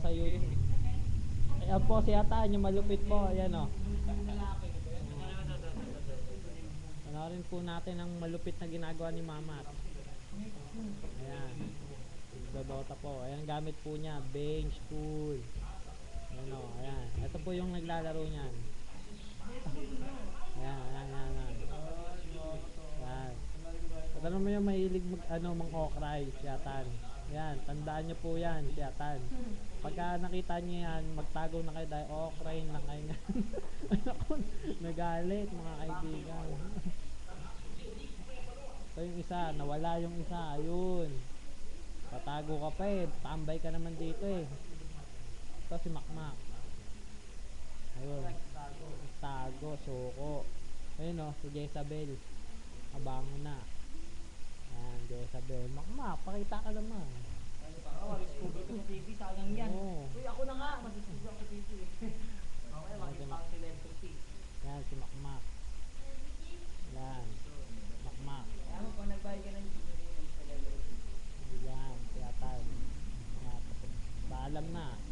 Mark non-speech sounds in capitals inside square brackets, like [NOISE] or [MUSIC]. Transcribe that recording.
sa YouTube. Ayan po si Atan, yung malupit po. Ayan o. Panoorin po natin ang malupit na ginagawa ni Mama. Ayan. Dodota po. Ayan gamit po niya. Bench, pool. Ayan o. Ayan. Ito po yung naglalaro niyan. Ayan, ayan, ayan, ayan. Ayan. At ano mo yung mahilig mag, ano, mang okray, si Atan. Yan, tandaan niyo po yan, si. Pagka nakita niyo yan, magtago na kayo dahil okray na kayo. [LAUGHS] Ako, nagalit mga kaibigan. Ito yung isa, nawala yung isa, ayun. Patago ka pa eh, tambay ka naman dito eh. Ito si Makmak. Ayun. Tago, suko. Ayun o, si Jezabel. Abango na. Ayan, Jezabel. Makmak, pakita ka naman. Oo, mag-scooby ko sa TV, sayang yan. Oo. Uy, ako na nga, mag-scooby ako sa TV. Okay, [LAUGHS] makita ko celebrity. Yan, si Makmak. Yan. Makmak. Kaya mo, kung nagbayad ka ng. Yan, si Atan. Yan. Paalam na.